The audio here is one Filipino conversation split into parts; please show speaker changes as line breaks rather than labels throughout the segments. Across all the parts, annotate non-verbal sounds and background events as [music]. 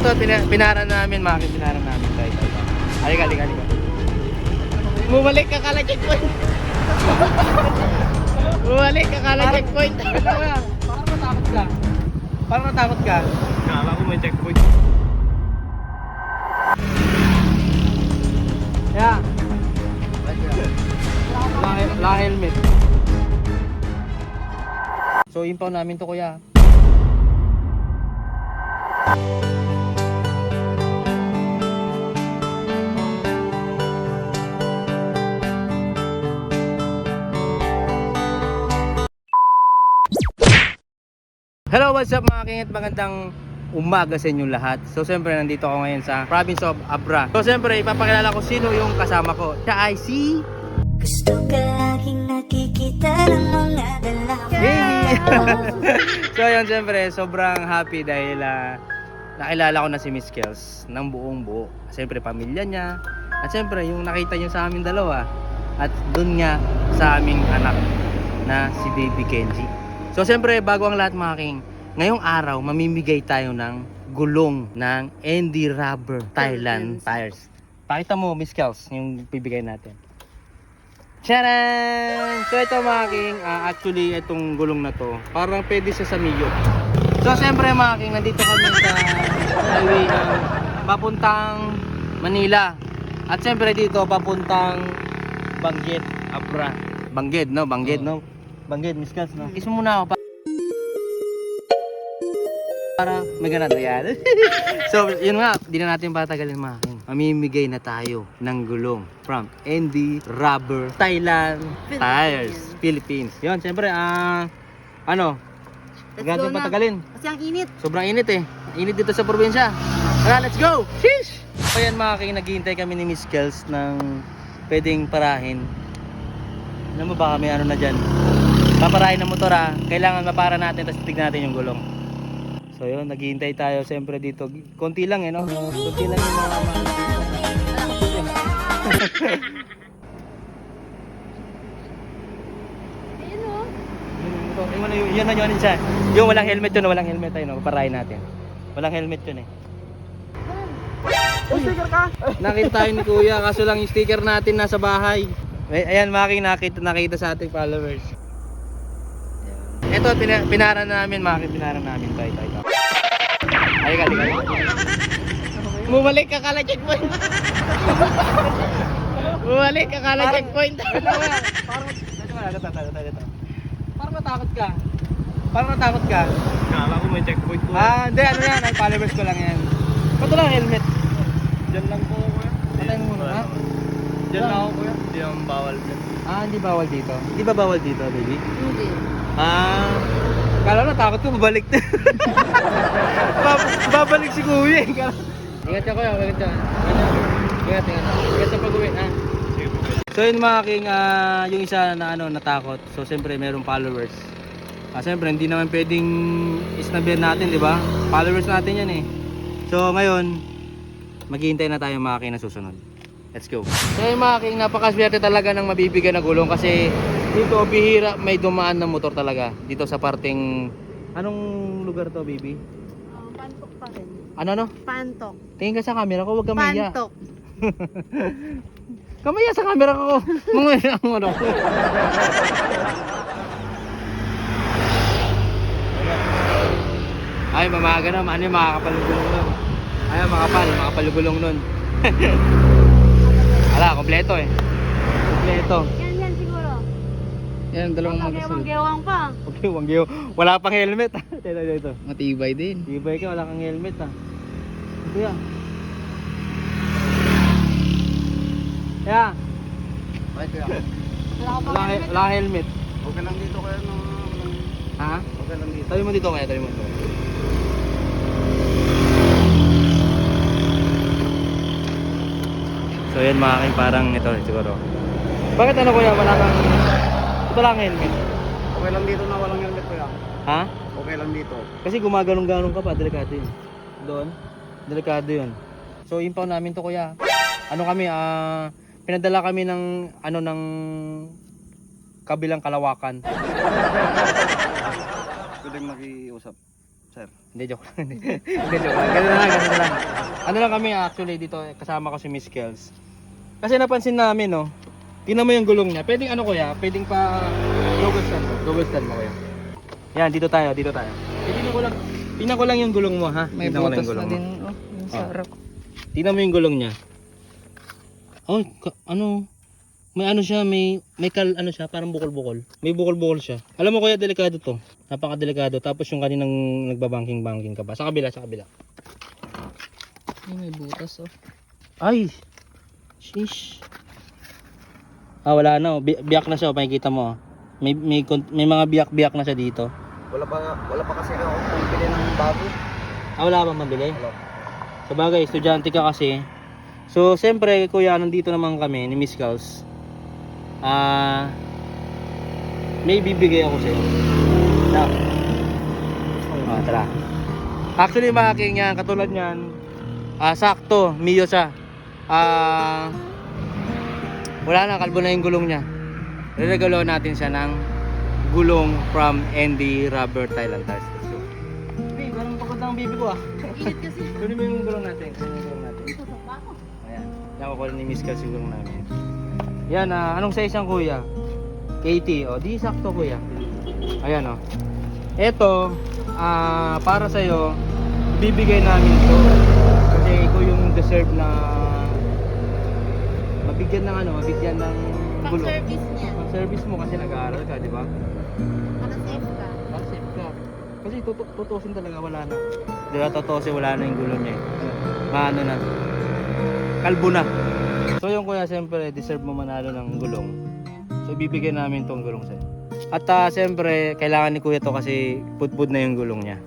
Ito, pinaran namin, Maki, pinaran namin. Ito, ito. Halika, halika, halika. Bumalik ka kala checkpoint. [laughs] Bumalik ka kala checkpoint. [laughs] Parang natakot ka. Parang natakot ka.
Kala ko may checkpoint.
Yeah. Wala, wala helmet. So, impound namin to kuya. What's up mga kingit? Magandang umaga sa inyong lahat. So, siyempre, nandito ako ngayon sa province of Abra. So, siyempre, ipapakilala ko sino yung kasama ko. Siya ay si...
Gusto ka laging nakikita ng mga dalawa
Baby! [laughs] so, yun, siyempre, sobrang happy dahil ah, nakilala ko na si Miss Kels ng buong buo. Siyempre, pamilya niya. At siyempre, yung nakita niyo sa amin dalawa. At dun nga sa aming anak na si Baby Kenji. So, siyempre, bago ang lahat mga king, ngayong araw, mamimigay tayo ng gulong ng Andy Rubber Thailand Tires. Pakita mo, Miss Kels, yung bibigay natin. Charan! So ito mga king, ah, actually itong gulong na to, parang pwede siya sa Mio. So siyempre mga king, nandito kami sa highway ng papuntang Manila. At siyempre dito papuntang Bangged, Abra. Bangged no, Bangged no. Bangged, Miss Kels no. Kiss mo muna ako pa- para may ganado yan. [laughs] so yun nga, di na natin patagalin mga king. Mamimigay na tayo ng gulong from Andy Rubber Thailand Tires Philippines. Yun, siyempre, ah, ano,
Let's
Huwag
go na.
patagalin.
Kasi ang init.
Sobrang init eh. Init dito sa probinsya. Tara, let's go! Sheesh! Ayan mga king, naghihintay kami ni Miss Kels ng pwedeng parahin. Alam mo ba kami ano na dyan? Paparahin ng motor ah. Kailangan mapara natin tapos tignan natin yung gulong. So yun, naghihintay tayo siyempre dito. Konti lang eh no? Konti lang yung mga
Ayun o.
Yun, yun, yun, yun, yun, yun, siya. Yung walang helmet yun, walang helmet tayo, no? Paparahin natin. Walang helmet yun eh. Nakita tayo ni Kuya, kaso lang yung sticker natin nasa bahay. Ay- Ayan, Maki, nakita, nakita sa ating followers. Ito, pina, pinaran namin, Maki, pinaran namin. Ito, ito, ito. Ay, kali, kali. Bumalik ka kala checkpoint. Bumalik ka kala checkpoint. Parang. Parang natakot ka. Parang natakot ka.
Kala ko may checkpoint ko.
Ah, hindi, ano yan, ang followers ko lang yan. Ba't wala helmet?
Diyan lang po kuya.
Patay mo muna, ha?
Diyan lang ako kuya. Hindi bawal dyan.
Ah, hindi bawal dito. Hindi ba bawal dito, baby?
Hindi.
Ah, kala na takot ko babalik na. [laughs] Bab- babalik si Kuya. eh. Kala- Ingat ka kuya, ingat ka. Ingat, ingat. Ingat sa pag-uwi, ha? So yun mga king, ah, yung isa na ano, natakot. So siyempre merong followers. Ah, siyempre hindi naman pwedeng isnabihan natin, di ba? Followers natin yan eh. So ngayon, maghihintay na tayo mga king na susunod. Let's go. So yun mga king, napakaswerte talaga ng mabibigyan na gulong kasi dito bihira may dumaan na motor talaga. Dito sa parting, anong lugar to baby?
Oh, pantok pa rin.
Ano no?
Pantok.
Tingin ka sa camera ko, huwag ka mahiya.
Pantok. [laughs]
Kamaya sa camera ko. [laughs] [laughs] Mga ang ano. Ay, mamaga na. Ano yung makakapalugulong nun? Ay, makapal. Makapalugulong nun. Ala, kompleto eh. Kompleto.
Yan, yan siguro.
Yan, dalawang
Baka
magasul.
gewang-gewang pa.
Okay. Wala pang helmet. Ito, ito, ito.
Matibay din.
Tibay ka, wala kang helmet ah. Kuya. Kaya, [laughs]
Wala ka
wala,
helmet.
wala kang helmet.
Okay lang dito kuya. No,
Ha?
okay lang dito.
Tabi mo dito kaya, tabi mo dito. So yan mga aking parang ito siguro. Bakit ano kuya, wala kang, wala kang helmet?
Okay lang dito na walang helmet kuya.
Ha?
Okay lang dito.
Kasi gumagalong-galong ka pa, delikado yun. Doon? Delikado yun. So impound namin to kuya. Ano kami, ah, pinadala kami ng, ano, ng kabilang kalawakan. [laughs]
Pwede makiusap. Sir.
Hindi, joke lang. [laughs] Hindi, joke lang. Ganun lang, ganun lang. Ano lang kami actually dito, kasama ko si Miss Kels. Kasi napansin namin, no, tingnan mo yung gulong niya. Pwedeng ano kuya, pwedeng pa double stand. Double stand mo kuya. Yan, dito tayo, dito tayo. Eh, tingnan ko lang, tingnan ko lang yung gulong mo, ha?
May
Tingnan ko lang
butas
yung
na
gulong mo.
din. Oh, yung sa
Ah.
harap.
Tingnan mo yung gulong niya. Oh, ka- ano? May ano siya, may may kal ano siya, parang bukol-bukol. May bukol-bukol siya. Alam mo kuya, delikado 'to. Napaka-delikado. Tapos yung kaninang nagbabanking-banking ka pa. Sa kabila, sa kabila.
Ay, may butas oh.
Ay. Sheesh. Ah, wala na. oh. Bi- biyak na siya, oh. makikita mo. oh. May may may mga biyak-biyak na siya dito.
Wala pa, wala pa kasi ako kung pili ng bago.
Ah, wala bang mabili?
Wala.
Sa bagay, estudyante ka kasi. So, siyempre, kuya, nandito naman kami ni Miss Gals. Ah, may bibigay ako sa'yo. Na. Ah, tara. Actually, mga king yan, katulad niyan, ah, sakto, Mio siya. Ah, wala na, kalbo na yung gulong niya. Reregalo natin siya ng gulong from Andy Rubber Thailand Tires. Let's go. Hey, parang pagod na ang bibi ko ah.
Init kasi. [laughs]
Kunin mo yung gulong natin. Kunin mo yung gulong natin.
Ito sa ako.
Ayan. Yan ko ni Miss yung gulong namin. Yan ah, anong size ang kuya? KT. O, di sakto kuya. Ayan o. Ito, ah, para sa'yo, bibigay namin to. Kasi ikaw yung deserve na mabigyan ng ano, mabigyan ng
Pang
gulong.
service niya.
Pang service mo kasi nag-aaral ka, di ba?
Para safe ka.
Para safe ka. Kasi tutu- tutusin talaga wala na. Di ba tutusin wala na yung gulong niya. Maano na. Kalbo na. So yung kuya, siyempre, deserve mo manalo ng gulong. So ibibigay namin tong gulong sa'yo. At uh, siyempre, kailangan ni kuya to kasi pudpud na yung gulong niya.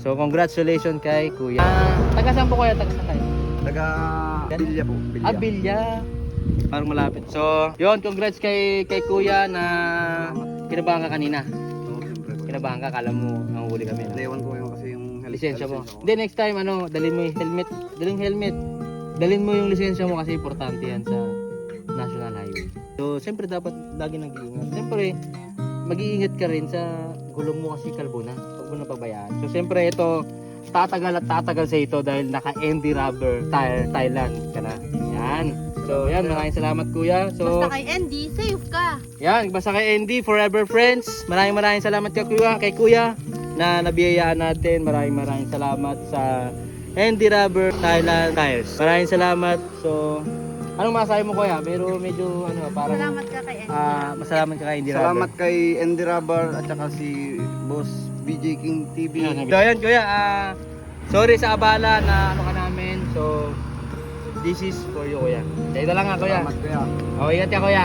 So congratulations kay kuya. Ah, taga saan po kuya? Taga saan kayo?
Taga Bilya po. Bilya.
Ah, Bilya. Parang malapit. So, yon congrats kay kay kuya na kinabahan ka kanina.
Oo, siyempre po.
Kinabahan ka, kala mo nanguhuli kami. No?
Naiwan ko yung kasi yung hel-
lisensya mo.
ko.
Hindi, next time, ano, dalhin mo yung helmet. Dalhin helmet. Dalhin mo yung lisensya mo kasi importante yan sa national highway. So, siyempre dapat lagi nag-iingat. Siyempre, mag-iingat ka rin sa gulong mo kasi kalbo na. Huwag mo na pabayaan. So, siyempre, ito, tatagal at tatagal sa ito dahil naka-Andy Rubber Tire Thailand ka na. So, yan. Maraming salamat, kuya. So,
Basta kay Andy, safe ka.
yan, basta kay Andy, forever friends. Maraming maraming salamat kay Kuya, kay Kuya na nabiyayaan natin. Maraming maraming salamat sa Andy Rubber Thailand Tires. Maraming salamat. So, anong masabi mo Kuya? Pero medyo ano, parang
Salamat ka kay Andy.
ah, masalamat ka kay Andy
Salamat
Rubber.
kay Andy Rubber at saka si Boss BJ King TV.
So, yan Kuya, ah, sorry sa abala na ano ka namin. So, this is for you Kuya. Kaya ito lang nga Kuya.
Salamat kuya.
O, ingat ka Kuya.